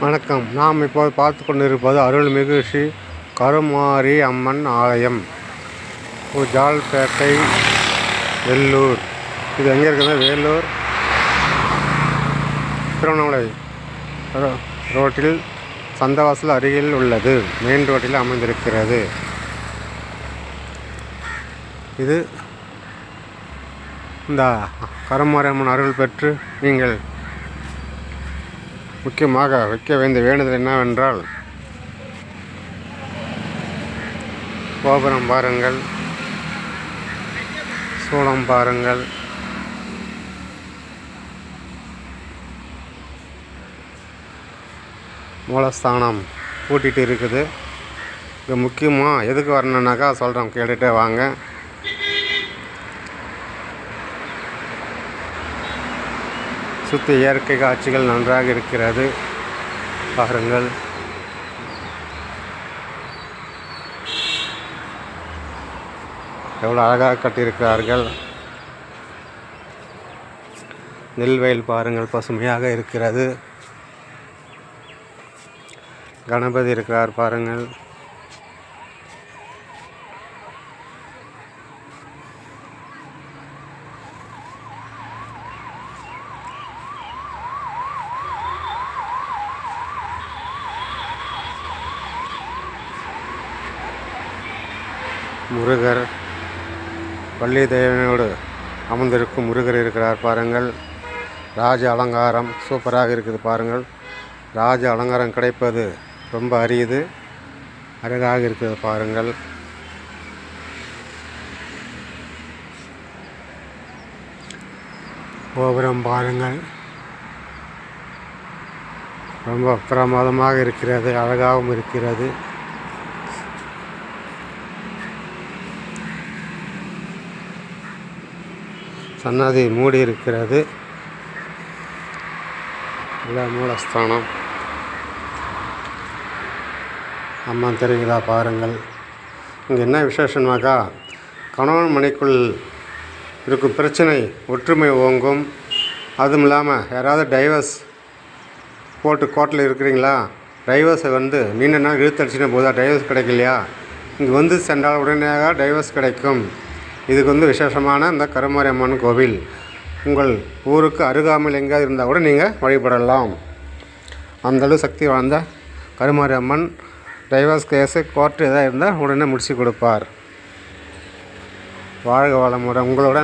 வணக்கம். நாம் இப்போது பார்த்து கொண்டிருப்பது அருள்மிகு ஸ்ரீ கருமாரி அம்மன் ஆலயம். ஜால்பேட்டை வெள்ளூர் இது எங்கே இருக்குதுன்னா வேலூர் திருவண்ணாமலை ரோ- ரோட்டில் சந்தவாசல் அருகில் உள்ளது. மெயின் ரோட்டில் அமைந்திருக்கிறது. இது இந்த கருமாரி அம்மன் அருள் பெற்று நீங்கள் முக்கியமாக வைக்க வேண்டிய வேண்டுதல் என்னவென்றால் கோபுரம் பாருங்கள் சூளம் பாருங்கள். மூலஸ்தானம் கூட்டிகிட்டு இருக்குது. இது முக்கியமாக எதுக்கு வரணுன்னாக்கா சொல்கிறோம் கேட்டுகிட்டே வாங்க. சுற்றி இயற்கை காட்சிகள் நன்றாக இருக்கிறது. பாருங்கள். எவ்வளோ அழகாக கட்டியிருக்கிறார்கள். நெல்வயல் பாருங்கள் பசுமையாக இருக்கிறது. கணபதி இருக்கிறார் பாருங்கள். முருகர். வள்ளி தேவனோடு அமர்ந்திருக்கும் முருகர் இருக்கிறார் பாருங்கள். ராஜ அலங்காரம் சூப்பராக இருக்குது பாருங்கள். ராஜ அலங்காரம் கிடைப்பது ரொம்ப அரியுது அழகாக இருக்குது பாருங்கள். கோபுரம் பாருங்கள். ரொம்ப பிரமாதமாக இருக்கிறது அழகாகவும் இருக்கிறது. சன்னதி மூடி இருக்கிறது இல்லை மூலஸ்தானம். அம்மன் தெரியுதா பாருங்கள். இங்கே என்ன விசேஷமாக்கா கணவன் மனைக்குள் இருக்கும் பிரச்சனை ஒற்றுமை ஓங்கும். அதுவும் இல்லாமல் யாராவது டைவர்ஸ் போட்டு கோர்ட்டில் இருக்கிறீங்களா? டைவர்ஸை வந்து நீண்ட நாள் இழுத்தடிச்சின போதா டைவர்ஸ் கிடைக்கலையா? இங்கே வந்து சென்றால் உடனடியாக டைவர்ஸ் கிடைக்கும். இதுக்கு வந்து விசேஷமான இந்த கருமாரி அம்மன் கோவில். உங்கள் ஊருக்கு அருகாமையில் எங்கேயாவது இருந்தால் கூட நீங்கள் வழிபடலாம். அந்தளவு சக்தி வாய்ந்த Karumari Amman divorce case court எதாவது இருந்தால் உடனே முடிச்சு கொடுப்பார். வாழ்க வளமுடன். உங்களோட